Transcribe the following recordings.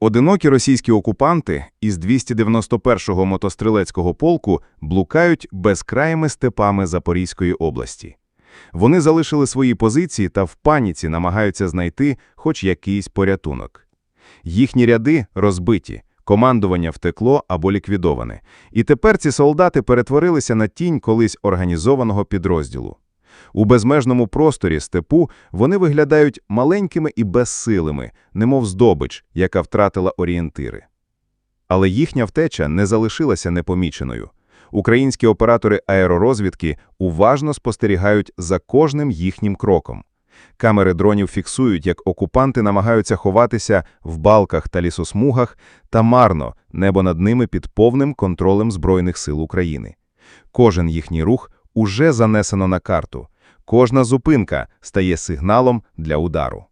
Одинокі російські окупанти із 291-го мотострілецького полку блукають безкраїми степами Запорізької області. Вони залишили свої позиції та в паніці намагаються знайти хоч якийсь порятунок. Їхні ряди розбиті, командування втекло або ліквідоване, і тепер ці солдати перетворилися на тінь колись організованого підрозділу. У безмежному просторі степу вони виглядають маленькими і безсилими, немов здобич, яка втратила орієнтири. Але їхня втеча не залишилася непоміченою. Українські оператори аеророзвідки уважно спостерігають за кожним їхнім кроком. Камери дронів фіксують, як окупанти намагаються ховатися в балках та лісосмугах, та марно небо над ними під повним контролем Збройних сил України. Кожен їхній рух уже занесено на карту. Кожна зупинка стає сигналом для удару.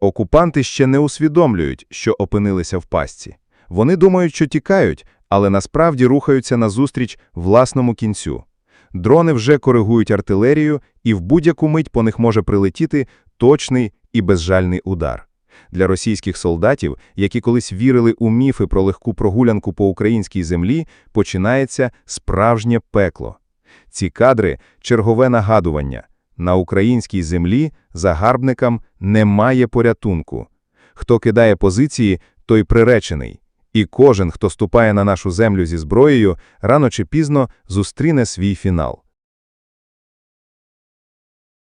Окупанти ще не усвідомлюють, що опинилися в пастці. Вони думають, що тікають, але насправді рухаються назустріч власному кінцю. Дрони вже коригують артилерію, і в будь-яку мить по них може прилетіти точний і безжальний удар. Для російських солдатів, які колись вірили у міфи про легку прогулянку по українській землі, починається справжнє пекло. Ці кадри – чергове нагадування. На українській землі загарбникам немає порятунку. Хто кидає позиції, той приречений. І кожен, хто ступає на нашу землю зі зброєю, рано чи пізно зустріне свій фінал.